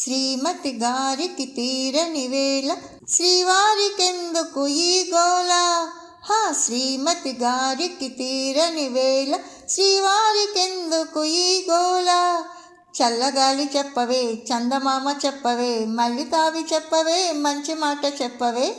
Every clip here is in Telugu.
శ్రీమతి గారికి తీరని వేళ శ్రీవారికెందుకు ఈ గోలా హా శ్రీమతి గారికి తీరని వేళ శ్రీవారికెందుకు ఈ గోల చల్లగాలి చెప్పవే చందమామ చెప్పవే మల్లి తావి చెప్పవే మంచి మాట చెప్పవే.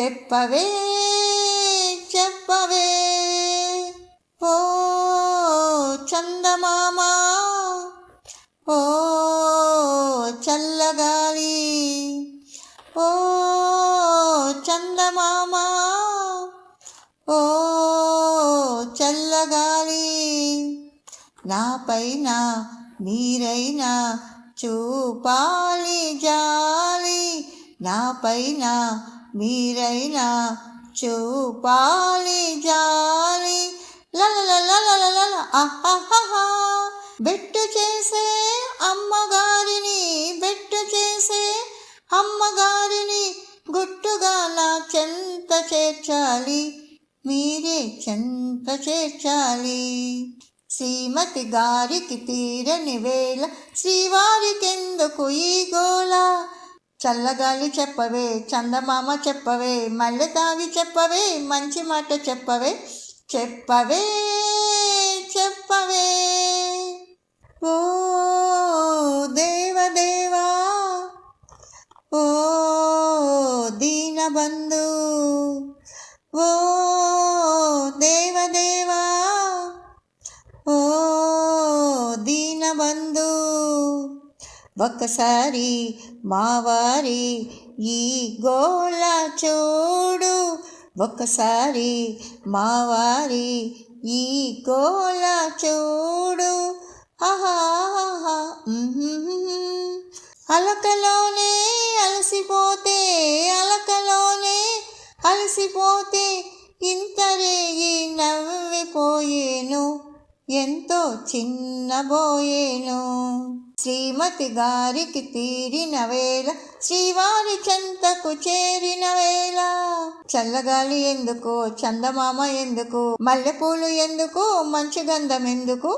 చెప్పవే చెప్పవే. ఓ చందమామ. ఓ రామా. ఓ చల్లగాలి నాపైన మీరైనా చూపాలి జాలి నాపైన మీరైనా చూపాలి జాలి. బెట్టు చేసే అమ్మగారిని బెట్టు చేసే అమ్మగారిని చేర్చాలి. మీరే చెంత చేర్చాలి. శ్రీమతి గారికి తీరని వేళ శ్రీవారికెందుకు ఈ గోళ? చల్లగాలి చెప్పవే చందమామ చెప్పవే మల్లె తావి చెప్పవే మంచి మాట చెప్పవే చెప్పవే చెప్పవే. ఓ దేవదేవా ఓ బంధు. ఓ దేవదేవా. ఓ దీనబంధు. ఒక్కసారి మావారి ఈ గోళ చూడు. ఒక్కసారి మావారి ఈ గోళ చూడు. ఆహా అలకలోనే అలసిపో అలసిపోతే ఇంత రేగి నవ్విపోయేను ఎంతో చిన్నబోయేను. శ్రీమతి గారికి తీరిన వేళ శ్రీవారి చెంతకు చేరిన వేళ. చల్లగాలి ఎందుకు చందమామ ఎందుకు మల్లెపూలు ఎందుకు మంచి గంధం ఎందుకు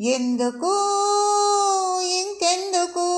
ఎందుకు ఇంకెందుకు?